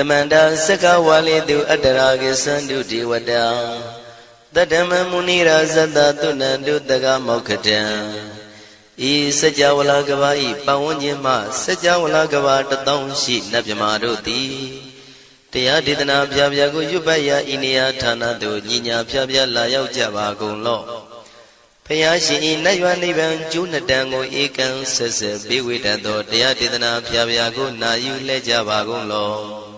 တမန္တာစကဝါလိတုအတ္တရာကိသန္တုဒေဝတာတတ္တမမုနိရာဇတသုဏန္တုတကမောက္ခတံဤစัจ java လာကဘာဤပဝန်းကျင်မှစัจ java လာကဘာတသောရှိနတ်မြမာတို့သည်တရားဒေသနာပြပြကိုရွတ်ပတ်ရာဤနေရာဌာနသို့ညီညာပြပြလာရောက်ကြပါကုန်လော့ဖယားရှင်ဤနတ်ရွာနိဗ္ဗာန်ကျိုးနှစ်တန်ကိုဧကံဆက်ဆက်ပေးဝေတတ်သောတရားဒေသနာပြပြကိုနာယူလဲကြပါကုန်လော့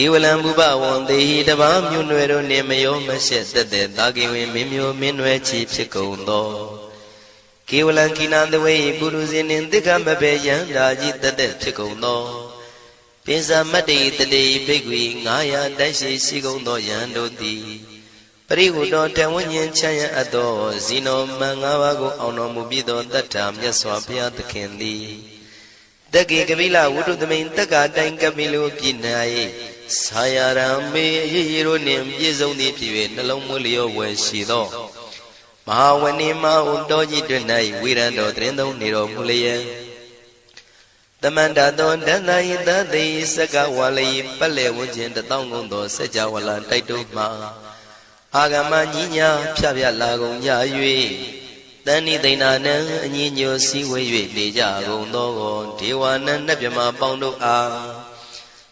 ကေဝလံဘုဘဝံတေဟိတဘာမြွနွယ်တို့နှင့်မယောမရှက်သက်သက်တာကေဝင်မင်းမျိုးမင်းနွယ်ချီဖြစ်ကုန်သောကေဝလံကိနာတဝေပုရုဇဉ်နှင့်တိက္ခမဘေယံဓာကြီးတသက်ဖြစ်ကုန်သောပိစမတ္တိတတိဘိက္ခွေ900တိုက်ရှိရှိကုန်သောယံတို့သည်ပရိဟုတော်တဝဉ္ဉ္ချမ်းရအပ်သောဇီနောမန်၅ပါးကိုအောင်တော်မူပြီးသောတတ္ထာမြတ်စွာဘုရားသခင်သည်တက္ကေကပိလဝုဒ္ဓသမိန်တက္ကတိုင်ကပိလိုပြည်၌ ဆာယရံမေရေရေတို့နှင့်ပြည့်စုံသည်ဖြစ်၍နှလုံးမွေးလျောဝယ်ရှိသောမဟာဝဏိမဟုတောကြီးတွင်၌ဝိရံတော်တရင်သုံးနေတော်မူလျက်တမန္တသောဒန္တယိတသိစကဝါလိပတ်လေဝခြင်းတသောကုန်သောစัจ java လာတိုက်တို့မှာအာဂမညီညာဖြပြလာကုန်ကြ၍တန်ဤသိဏနံအညီညိုစည်းဝေး၍နေကြကုန်သောဒေဝနံနတ်မြမပေါင်းတို့အား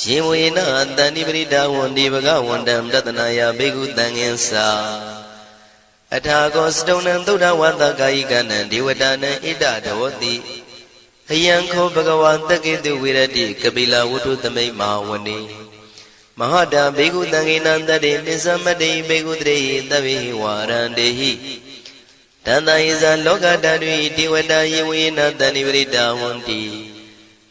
ရှင်ဝေနတန္တိပရိဒါဝန္တိဘဂဝန္တံတတနာယဘိက္ခုတံငင်္စာအထာကောစတုံနံသုဒ္ဓဝတ္တကာယိကနံဒေဝတာနံဣဒဒေဝတိအယံခောဘဂဝါတက္ကေတုဝိရတိကပိလဝတ္ထုသမိတ်မဟာဝနေမဟာတာဘေကုတံငေနံတတေပစ္စမတေဘေကုတရေသဗ္ဗေဝါရန္တေဟိတန္တယဇာလောကတတုတိဝတယေဝေနတဏိပရိတာဝန္တိ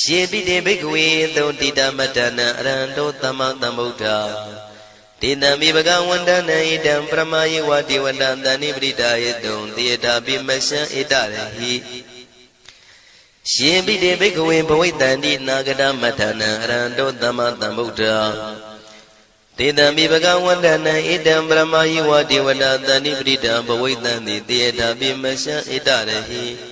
ယေပိတေဘိက္ခဝေသုတိတမတ္တနံအရဟံတောသမ္မာသမ္ဗုဒ္ဓတေတံမိဘဂဝန္တနံဣတံပရမယေဝတိဝတ္တတဏိပရိဒါယေတုံတေတာပိမရှံဣတရဟိရှင်ပိတေဘိက္ခဝေဘဝိတန္တိနာဂတမထနံအရဟံတောသမ္မာသမ္ဗုဒ္ဓတေတံမိဘဂဝန္တနံဣတံပရမယေဝတိဝတ္တတဏိပရိဒါဘဝိတန္တိတေတာပိမရှံဣတရဟိ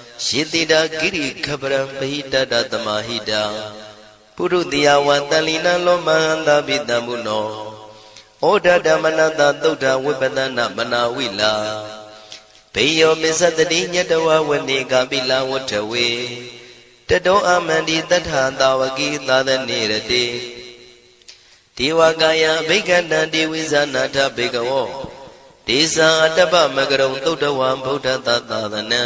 ယေတိတာကိရိခပရံပဟိတတသမာဟိတံပုရုတိယဝတန်လီနလောမဟန္တာပိတံမှုနောဩဒဓမ္မနတသုဒ္ဓဝိပဒနာမနာဝိလာဘေယောမစ္စတတိညတဝဝနေကပိလဝထဝေတတောအမန္တိတထသာဝကိသာသနေရတိဒေဝကာယဘိက္ခဏံဒေဝိဇာနာထဘေကဝောဒေဇာအတ္တပမကရုံသုဒ္ဓဝံဗုဒ္ဓတသာသနံ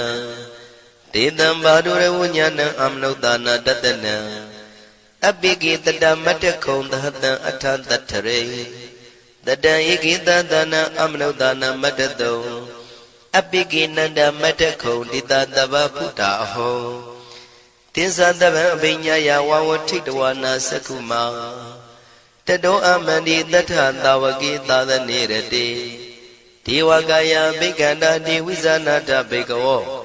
ဒေတံဘာဒုရဝဉာဏံအမနုဿာနာတတနံအပိကိတတမတ္တခုံသဟတံအထတထရေတတံဧကိတသနာအမနုဿာနာမတ္တတုံအပိကိနန္ဒမတ္တခုံတိတတဗဖုတာအဟောတင်္ဇာတဗံအဘိညာယဝဝထိတဝနာသကုမာတတောအမန္တိတထသာဝကိသာသနေရတိဒေဝကာယဘိက္ခန္တာဒေဝိဇာနာတဘေကဝော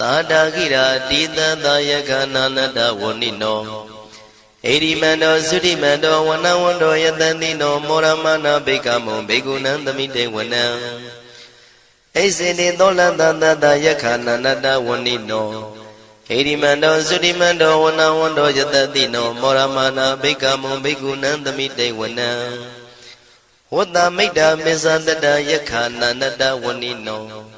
သာတာခိရာတိတသာယကနာနတဝဏိနောဣရိမန္တောသုရိမန္တောဝနဝန္တောယတတိနောမောရမနာဘိက္ခမောဘေကုဏံသမိတေဝနံဣစေတိသောလတတတယခာနန္တဝဏိနောဣရိမန္တောသုရိမန္တောဝနဝန္တောယတတိနောမောရမနာဘိက္ခမောဘေကုဏံသမိတေဝနံဝတ္တမိတ်တာမေဇာတတယခာနန္တဝဏိနော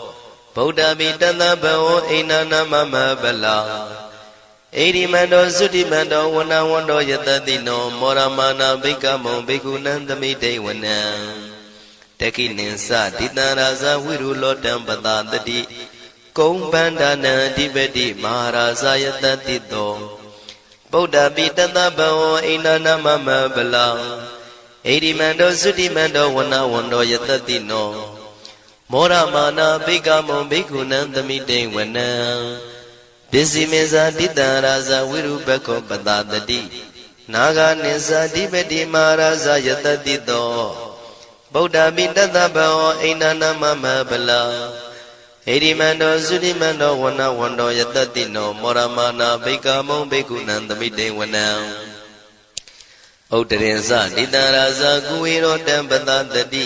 ဗုဒ္ဓမိတသဗဝအိနာနာမမဗလာဣရိမန္တောသုတိမန္တောဝနဝန္တောယတတိနောမောရမာနာဘိက္ခမောဘိက္ခုနံသမိတေဝနံတခိနိသဒိတံရာဇဝိရုလောတံပတတတိကုံပန္ဒနာအဓိပတိမဟာရာဇယတတိတောဗုဒ္ဓပိတသဗဝအိနာနာမမဗလာဣရိမန္တောသုတိမန္တောဝနဝန္တောယတတိနော မောရမာနာဘိက္ခမောဘိက္ခုနံသမိတေဝနံပစ္စည်းမေဇာတိတံရာဇဝိရုပခောပတတတိနာဂနိဇာတိပတိမာရာဇယတတိတောဗုဒ္ဓပိတတဘောအိန္ဒနာမမဗလာဣရိမန္တောသုတိမန္တောဝနဝန္တောယတတိနောမောရမနာဘိက္ခမောဘိက္ခုနံသမိတေဝနံဥတ္တရင်ဇတိတံရာဇကုဝေရောတံပတတတိ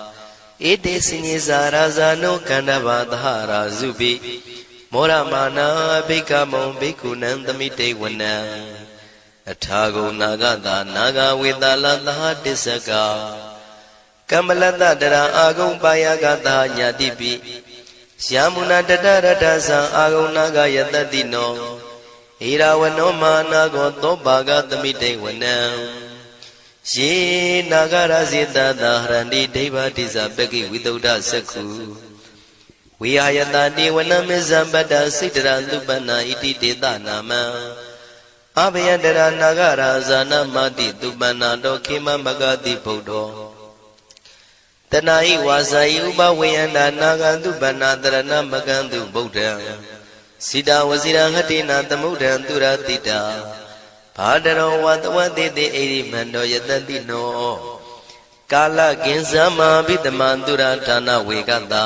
ဧတေစညေဇာရာဇာနောကန္တဘာသဟရာဇုပိမောရမာနာဘိကမုံဘိက္ခုနံသမိတေဝနံအထာဂုနာဂတာနာဂဝေတလသဟတစ္စကကမ္မလတတရာအာဂုံပါယကတာညာတိပိယမုနာတတရတသံအာဂုနာဂယတတိနောဣရာဝနောမာနာကောသောပါကသမိတေဝနံ ယေနာဂရစေတသာဟရန္တိဒိဗ္ဗတိဇပကိဝိတုဒ္ဓစက္ခုဝိဟာယတတိဝနမေဇံပတ္တစိတရသုပနာဣတိတေတနာမံအဘယတရနာဂရာဇာနမတိသူပနာတောခေမမဂတိဗုဒ္ဓောတဏှာဤဝါစာဤဥပဝေယန္တာနာဂန္တုဗန္နာတရဏမကန္တုဗုဒ္ဓံစိတာဝစီရဟတိနာသမုဒ္ဒံသူရတိတာ ဘာတရောဝတဝတိတိအိရိမန္တောယတတိနောကာလကင်္စမဘိတမံသူရဌာနဝေကတံ